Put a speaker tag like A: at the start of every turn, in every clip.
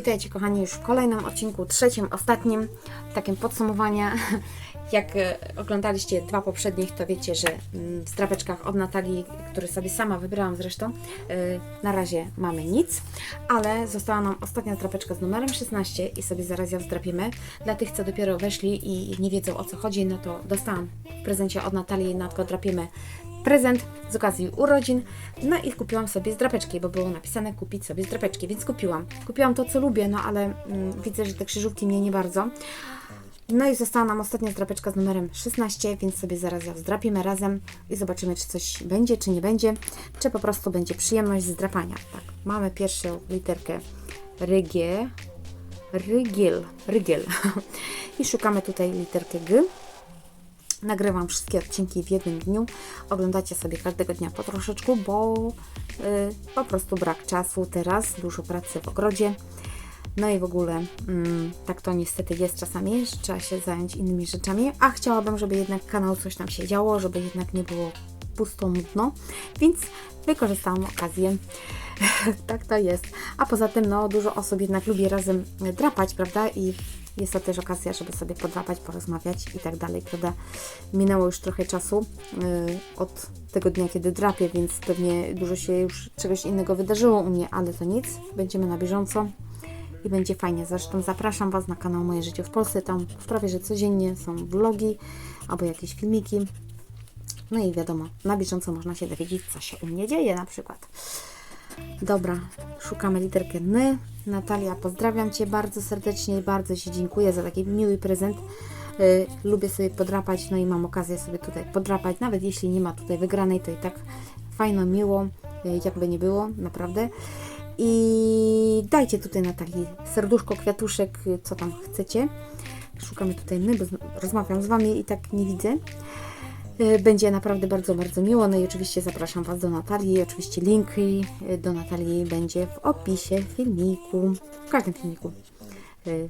A: Witajcie kochani już w kolejnym odcinku, trzecim, ostatnim, takim podsumowania. Jak e, oglądaliście dwa poprzednich, to wiecie, że mm, w drapeczkach od Natalii, które sobie sama wybrałam zresztą, e, na razie mamy nic, ale została nam ostatnia drapeczka z numerem 16 i sobie zaraz ją zdrapimy. Dla tych, co dopiero weszli i nie wiedzą o co chodzi, no to dostałam w prezencie od Natalii, na to drapiemy prezent z okazji urodzin. No i kupiłam sobie zdrapeczki, bo było napisane kupić sobie zdrapeczki, więc kupiłam. Kupiłam to, co lubię, no ale mm, widzę, że te krzyżówki mnie nie bardzo. No i została nam ostatnia zdrapeczka z numerem 16, więc sobie zaraz ją zdrapimy razem i zobaczymy, czy coś będzie, czy nie będzie, czy po prostu będzie przyjemność z drapania. Tak, mamy pierwszą literkę rygie, rygiel, rygiel. I szukamy tutaj literkę G. Nagrywam wszystkie odcinki w jednym dniu. Oglądacie sobie każdego dnia po troszeczku, bo y, po prostu brak czasu teraz, dużo pracy w ogrodzie. No i w ogóle mm, tak to niestety jest czasami, że trzeba się zająć innymi rzeczami, a chciałabym, żeby jednak kanał coś tam się działo, żeby jednak nie było pusto, nudno, więc wykorzystałam okazję. tak to jest. A poza tym, no, dużo osób jednak lubi razem drapać, prawda? I jest to też okazja, żeby sobie podrapać, porozmawiać i tak dalej, prawda? Minęło już trochę czasu yy, od tego dnia, kiedy drapię, więc pewnie dużo się już czegoś innego wydarzyło u mnie, ale to nic. Będziemy na bieżąco i będzie fajnie. Zresztą zapraszam Was na kanał Moje Życie w Polsce. Tam prawie że codziennie są vlogi albo jakieś filmiki. No i wiadomo, na bieżąco można się dowiedzieć, co się u mnie dzieje na przykład. Dobra, szukamy literkę N. Natalia, pozdrawiam Cię bardzo serdecznie i bardzo Ci dziękuję za taki miły prezent. Y, lubię sobie podrapać, no i mam okazję sobie tutaj podrapać, nawet jeśli nie ma tutaj wygranej, to i tak fajno, miło, y, jakby nie było, naprawdę. I dajcie tutaj Natalii serduszko, kwiatuszek, y, co tam chcecie. Szukamy tutaj my, bo rozmawiam z Wami i tak nie widzę. Y, Będzie naprawdę bardzo, bardzo miło. No i oczywiście zapraszam Was do Natalii. Oczywiście linki y, do Natalii będzie w opisie filmiku, w każdym filmiku, y,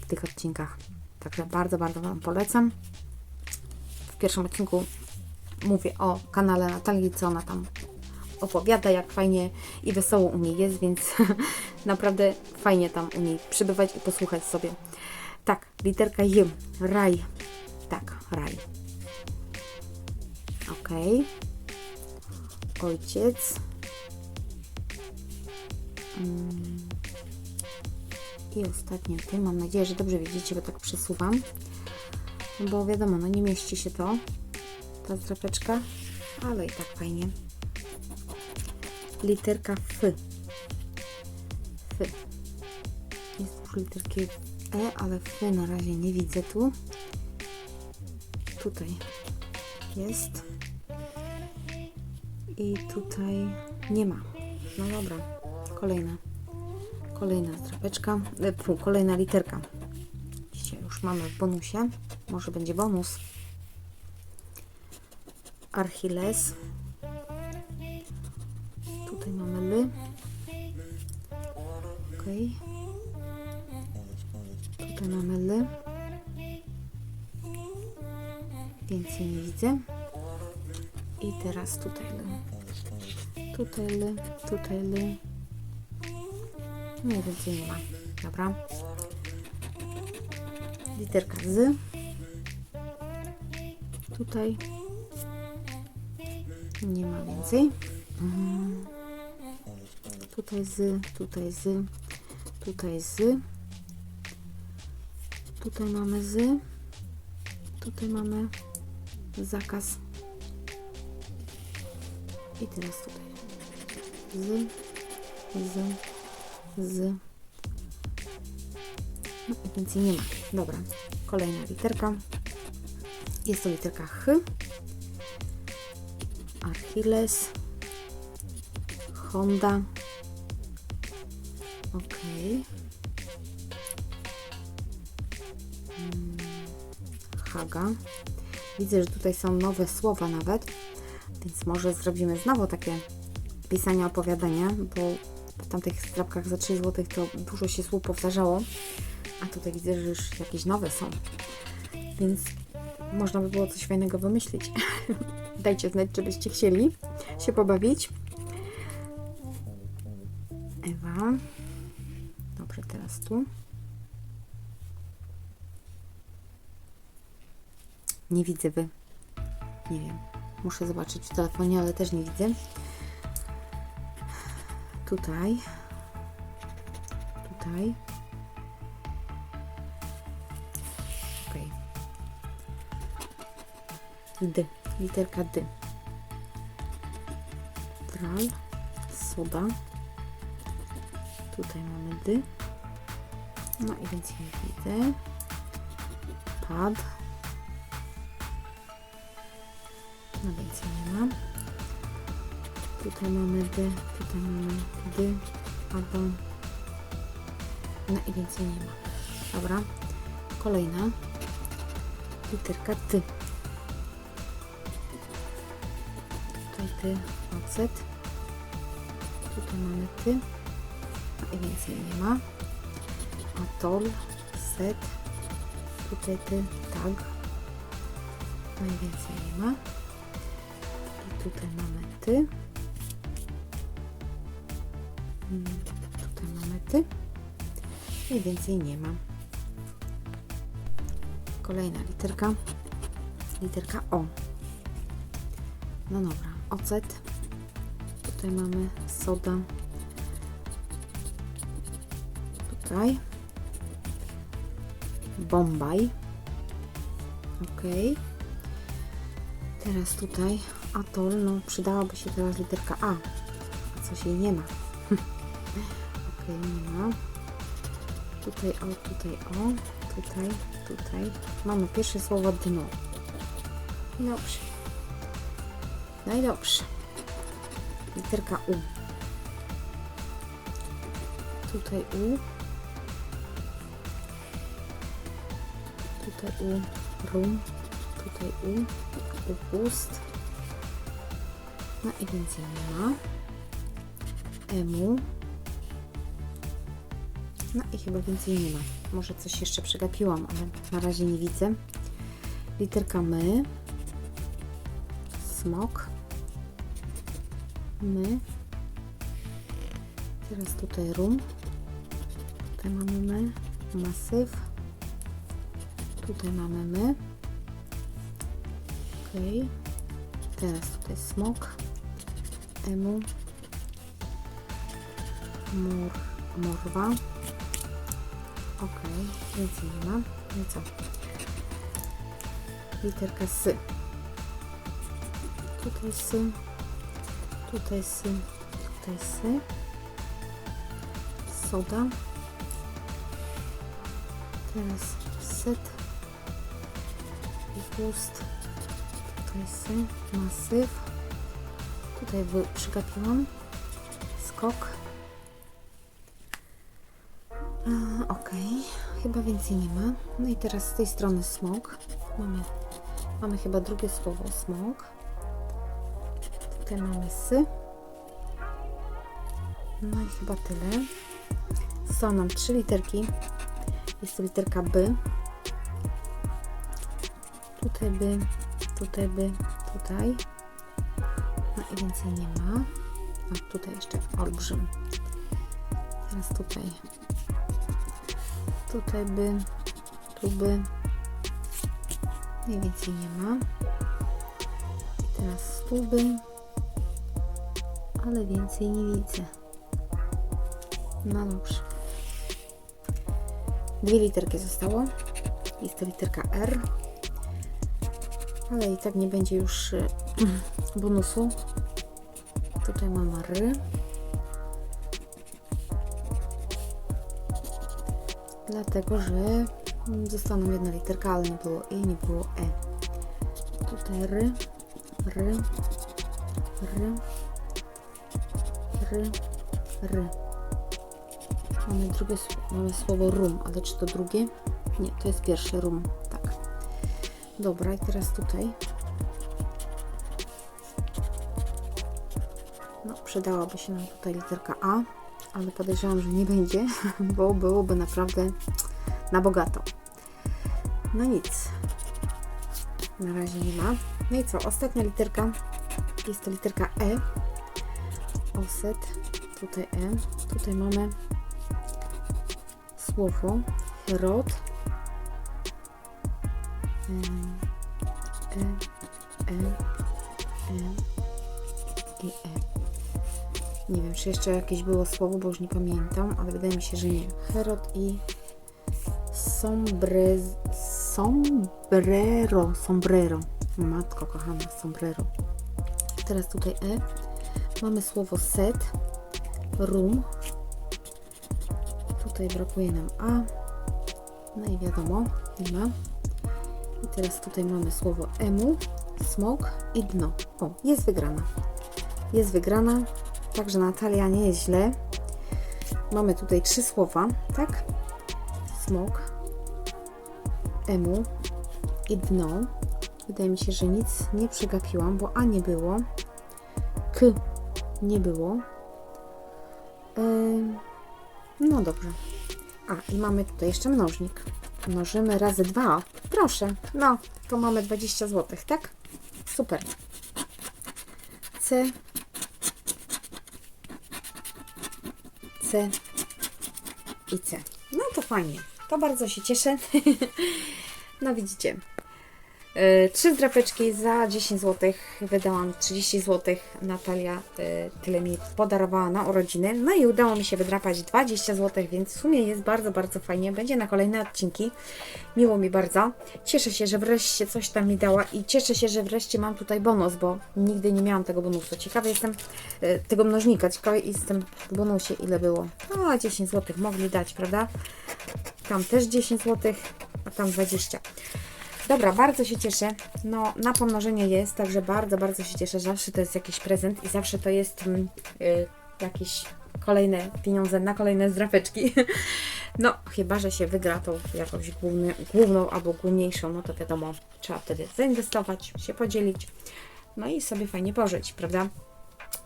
A: w tych odcinkach. Także bardzo, bardzo Wam polecam. W pierwszym odcinku mówię o kanale Natalii, co ona tam opowiada, jak fajnie i wesoło u niej jest, więc naprawdę fajnie tam u niej przybywać i posłuchać sobie. Tak, literka J, raj. Tak, raj. Ok. Ojciec. Mm. I ostatnie ty. Mam nadzieję, że dobrze widzicie, bo tak przesuwam. Bo wiadomo, no nie mieści się to, ta zdrapeczka, ale i tak fajnie. Literka F. F. Jest już literki E, ale F na razie nie widzę tu. Tutaj jest. I tutaj nie ma. No dobra, kolejna. Kolejna strapeczka. E, kolejna literka. Dzisiaj już mamy w bonusie. Może będzie bonus. Archiles. Tutaj mamy L. Ok. Tutaj mamy Więcej nie widzę. I teraz tutaj L. Tutaj tutaj. Nie, więcej nie ma. Dobra. Literka Z. Tutaj. Nie ma więcej. Mhm. Tutaj z, tutaj z, tutaj z. Tutaj mamy z. Tutaj mamy zakaz. I teraz tutaj. Z, z, z. No i więcej nie ma. Dobra. Kolejna literka. Jest to literka H. Achilles. Honda. Ok. Mm, Haga. Widzę, że tutaj są nowe słowa nawet, więc może zrobimy znowu takie pisanie opowiadania, bo w tamtych strapkach za 3 zł to dużo się słów powtarzało, a tutaj widzę, że już jakieś nowe są, więc można by było coś fajnego wymyślić. Dajcie znać, czy byście chcieli się pobawić. Ewa. zresztą. Nie widzę wy. Nie wiem. Muszę zobaczyć w telefonie, ale też nie widzę. Tutaj. Tutaj. Okej. D. Literka D. Dral. Soda. Tutaj mamy D. No i więcej nie widzę. Pad. No więcej nie ma. Tutaj mamy D, tutaj mamy D, albo... No i więcej nie ma. Dobra. Kolejna. Literka T. Tutaj Ty, ocet. Tutaj mamy Ty. No i więcej nie ma. Atol, set. Tutaj Ty, tag. No i więcej nie ma. Tutaj mamy Ty. Mm, Tutaj mamy Ty. I więcej nie ma. Kolejna literka. Literka O. No dobra, ocet. Tutaj mamy soda. Tutaj. Bombaj. Ok. Teraz tutaj atol. No przydałaby się teraz literka A. Coś jej nie ma. ok, nie ma. Tutaj o, tutaj o. Tutaj, tutaj. Mamy pierwsze słowo dno. Dobrze. No i dobrze. Literka U. Tutaj U. Tutaj U. Rum. Tutaj U. Upust. No i więcej nie ma. Emu. No i chyba więcej nie ma. Może coś jeszcze przegapiłam, ale na razie nie widzę. Literka my. Smok. My. Teraz tutaj rum. Tutaj mamy my. Masyw. Tutaj mamy my. Ok. Teraz tutaj smok. Emu. Mur. Morwa. Ok, więcej nie ma. No co? Literka S. Tutaj S. Tutaj S. Tutaj S. Soda. Teraz set. I pust. Tutaj S. Masyw. Tutaj przygapiłam. Skok. A, Okej, chyba więcej nie ma. No i teraz z tej strony smok. Mamy, mamy chyba drugie słowo smok. Tutaj mamy sy. No i chyba tyle. Są nam trzy literki. Jest to literka B. Tutaj by, tutaj by, tutaj. Więcej nie ma. A tutaj jeszcze olbrzym. Teraz tutaj Tutaj by, tu by. Mniej więcej nie ma. I teraz tu by. Ale więcej nie widzę. No dobrze. Dwie literki zostało. Jest to literka R. Ale i tak nie będzie już y, bonusu. Tutaj mamy R. dlatego że została nam jedna literka, ale nie było i nie było e. Tutaj ry, ry, ry, ry, ry. Mamy drugie mamy słowo rum, ale czy to drugie? Nie, to jest pierwsze rum, tak. Dobra, i teraz tutaj. Przydałaby się nam tutaj literka A, ale podejrzewam, że nie będzie, bo byłoby naprawdę na bogato. No nic. Na razie nie ma. No i co? Ostatnia literka. Jest to literka E. Oset. Tutaj E. Tutaj mamy słowo rod e, e, e, i e. Nie wiem, czy jeszcze jakieś było słowo, bo już nie pamiętam, ale wydaje mi się, że nie. Herod i sombre, sombrero, sombrero. Matko kochana, sombrero. Teraz tutaj E. Mamy słowo set, room. Tutaj brakuje nam A. No i wiadomo, nie ma. I teraz tutaj mamy słowo emu, smok i dno. O, jest wygrana. Jest wygrana, także Natalia nie jest źle. Mamy tutaj trzy słowa, tak? Smok, emu i dno. Wydaje mi się, że nic nie przegapiłam, bo A nie było, K nie było. Ym, no dobrze. A, i mamy tutaj jeszcze mnożnik. Mnożymy razy dwa. Proszę. No, to mamy 20 zł, tak? Super. C. I C. No to fajnie. To bardzo się cieszę. no widzicie. E, Trzy zdrapeczki za 10 zł. Wydałam 30 zł. Natalia e, tyle mi podarowała na urodziny. No i udało mi się wydrapać 20 zł, więc w sumie jest bardzo, bardzo fajnie. Będzie na kolejne odcinki. Miło mi bardzo. Cieszę się, że wreszcie coś tam mi dała i cieszę się, że wreszcie mam tutaj bonus, bo nigdy nie miałam tego bonusu. Ciekawa jestem e, tego mnożnika. Ciekawa jestem w bonusie ile było. O, 10 zł mogli dać, prawda? Tam też 10 zł, a tam 20. Dobra, bardzo się cieszę. No, na pomnożenie jest, także bardzo, bardzo się cieszę. Zawsze to jest jakiś prezent i zawsze to jest mm, y, jakieś kolejne pieniądze na kolejne zdrapeczki. No, chyba, że się wygra tą jakąś główny, główną albo główniejszą, no to wiadomo, trzeba wtedy zainwestować, się podzielić, no i sobie fajnie pożyć, prawda?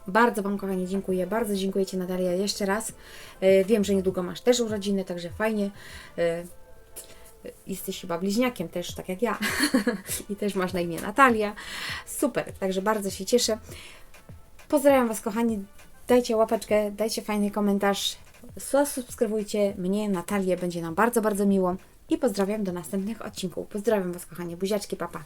A: Bardzo Wam, kochani, dziękuję. Bardzo dziękuję Ci, Natalia, jeszcze raz. Y, Wiem, że niedługo masz też urodziny, także fajnie. Jesteś chyba bliźniakiem też, tak jak ja. I też masz na imię Natalia. Super, także bardzo się cieszę. Pozdrawiam Was, kochani. Dajcie łapeczkę, dajcie fajny komentarz. Subskrybujcie mnie, Natalię, będzie nam bardzo, bardzo miło. I pozdrawiam do następnych odcinków. Pozdrawiam Was, kochani. Buziaczki, papa.